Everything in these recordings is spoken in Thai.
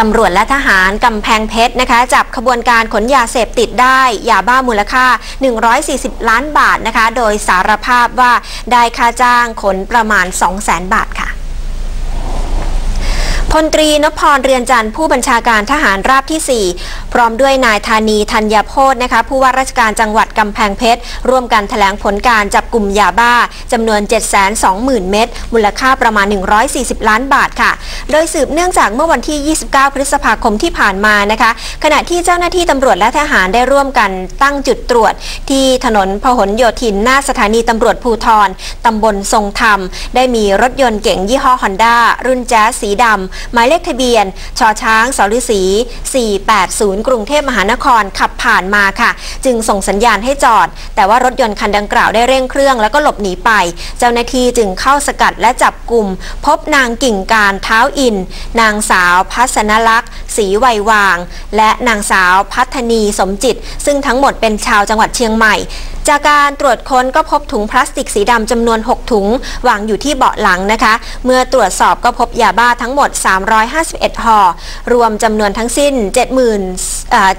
ตำรวจและทหารกำแพงเพชรนะคะ จับขบวนการขนยาเสพติดได้ยาบ้ามูลค่า 140 ล้านบาทนะคะ โดยสารภาพว่าได้ค่าจ้างขนประมาณ 200,000 บาทค่ะ พลตรีนพพรเรือนจันทร์ผู้บัญชาการทหารราบที่ 4 พร้อมด้วยนายธานีธัญโพธนะคะผู้ว่าราชการจังหวัดกำแพงเพชร ร่วมกันแถลงผลการจับกลุ่มยาบ้าจำนวน 720,000 เม็ดมูลค่าประมาณ 140 ล้านบาทค่ะ โดยสืบเนื่องจากเมื่อวันที่ 29 พฤษภาคมที่ผ่านมานะคะ ขณะที่เจ้าหน้าที่ตำรวจและทหารได้ร่วมกันตั้งจุดตรวจ ที่ถนนพหลโยธินหน้าสถานีตำรวจภูทรตำบลทรงธรรม ได้มีรถยนต์เก๋งยี่ห้อฮอนด้ารุ่นแจ๊สสีดำหมายเลขทะเบียนชอช้างสฤษี 480 กรุงเทพมหานครขับผ่านมาค่ะ จึงส่งสัญญาณให้จอด แต่ว่ารถยนต์คันดังกล่าวได้เร่งเครื่องแล้วก็หลบหนีไป เจ้าหน้าที่จึงเข้าสกัดและจับกลุ่ม พบนางกิ่งการเท้าอิน นางสาวพัฒนลักษ์ศรีไวยวาง และนางสาวพัฒนีสมจิต ซึ่งทั้งหมดเป็นชาวจังหวัดเชียงใหม่ จากการตรวจค้นก็พบถุงพลาสติกสีดำจำนวน 6 ถุงวางอยู่ที่เบาะหลังนะคะ เมื่อตรวจสอบก็พบยาบ้าทั้งหมด 351ห่อรวมจำนวนทั้งสิ้น 70,000เอ่อ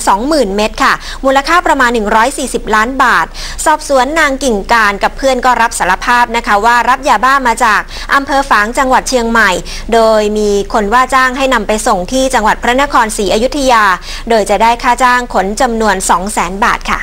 720,000 เม็ดค่ะ มูลค่าประมาณ 140 ล้านบาท สอบสวนนางกิ่งการกับเพื่อนก็รับสารภาพนะคะว่ารับยาบ้ามาจากอำเภอฝางจังหวัดเชียงใหม่ โดยมีคนว่าจ้างให้นำไปส่งที่จังหวัดพระนครศรีอยุธยา โดยจะได้ค่าจ้างขนจำนวน 200,000 บาทค่ะ